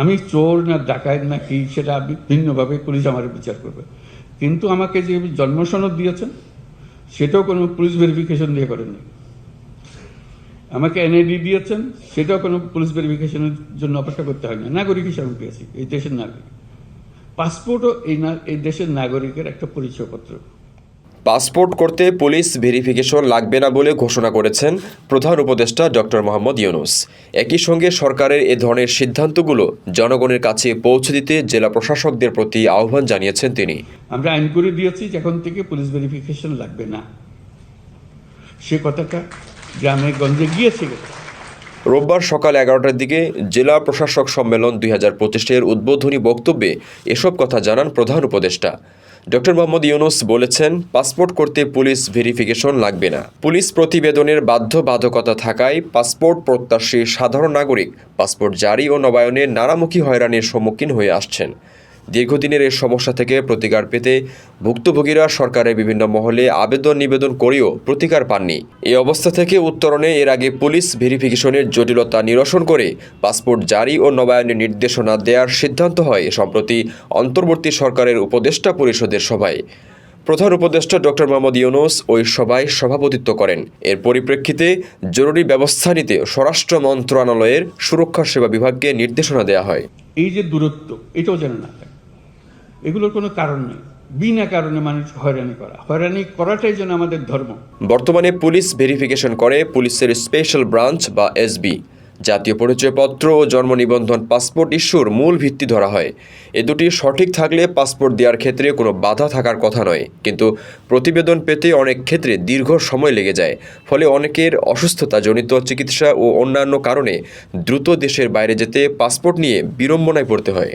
আমি চোর না ডাকাত না কি, সেটা ভিন্নভাবে পুলিশ আমার বিচার করবে। কিন্তু আমাকে যে জন্মসনদ দিয়েছেন, সেটাও কোনো পুলিশ ভেরিফিকেশন দিয়ে করেননি। আমাকে এনআইডি দিয়েছেন, সেটাও কোনো পুলিশ ভেরিফিকেশনের জন্য অপেক্ষা করতে হয় না নাগরিক হিসাবে পেয়েছি, এই দেশের নাগরিক। পাসপোর্টও এই না, এই দেশের নাগরিকের একটা পরিচয়পত্র। পাসপোর্ট করতে পুলিশ ভেরিফিকেশন লাগবে না বলে ঘোষণা করেছেন প্রধান উপদেষ্টা ডক্টর মোহাম্মদ ইউনুস। একই সঙ্গে সরকারের এ ধরনের সিদ্ধান্তগুলো জনগণের কাছে পৌঁছে দিতে জেলা প্রশাসকদের প্রতি আহ্বান জানিয়েছেন তিনি। আমরা আইন করে দিয়েছি এখন থেকে পুলিশ ভেরিফিকেশন লাগবে না। সে কথাটা গ্রামে গঞ্জে গিয়েছে রোববার সকাল এগারোটার দিকে জেলা প্রশাসক সম্মেলন দুই হাজার পঁচিশের উদ্বোধনী বক্তব্যে এসব কথা জানান প্রধান উপদেষ্টা। ডক্টর মোহাম্মদ ইউনুস বলেছেন, পাসপোর্ট করতে পুলিশ ভেরিফিকেশন লাগবে না। পুলিশ প্রতিবেদনের বাধ্যবাধকতা থাকায় পাসপোর্ট প্রত্যাশী সাধারণ নাগরিক, পাসপোর্ট জারি ও নবায়নে নানামুখী হয়রানির সম্মুখীন হয়ে আসছেন। দীর্ঘদিনের এই সমস্যা থেকে প্রতিকার পেতে ভুক্তভোগীরা সরকারের বিভিন্ন মহলে আবেদন নিবেদন করেও প্রতিকার পাননি। এই অবস্থা থেকে উত্তরণে এর আগে পুলিশ ভেরিফিকেশনের জটিলতা নিরসন করে পাসপোর্ট জারি ও নবায়নের নির্দেশনা দেওয়ার সিদ্ধান্ত হয় সম্প্রতি অন্তর্বর্তী সরকারের উপদেষ্টা পরিষদের সভায়। প্রধান উপদেষ্টা ডক্টর মোহাম্মদ ইউনুস ওই সভায় সভাপতিত্ব করেন। এর পরিপ্রেক্ষিতে জরুরি ব্যবস্থা নিতে স্বরাষ্ট্র মন্ত্রণালয়ের সুরক্ষা সেবা বিভাগকে নির্দেশনা দেওয়া হয়। এই যে দূরত্ব, এটাও যেন না। এগুলোর কোনো কারণ নেই। বিনা কারণে মানুষ হয়রানি করা। হয়রানি করাটাই যেন আমাদের ধর্ম। বর্তমানে পুলিশ ভেরিফিকেশন করে পুলিশের স্পেশাল ব্রাঞ্চ বা এসবি। জাতীয় পরিচয়পত্র ও জন্ম নিবন্ধন পাসপোর্ট ইস্যুর মূল ভিত্তি ধরা হয়। এ দুটি সঠিক থাকলে পাসপোর্ট দেওয়ার ক্ষেত্রে কোনো বাধা থাকার কথা নয়। কিন্তু প্রতিবেদন পেতে অনেক ক্ষেত্রে দীর্ঘ সময় লেগে যায়। ফলে অনেকের অসুস্থতাজনিত চিকিৎসা ও অন্যান্য কারণে দ্রুত দেশের বাইরে যেতে পাসপোর্ট নিয়ে বিড়ম্বনায় পড়তে হয়।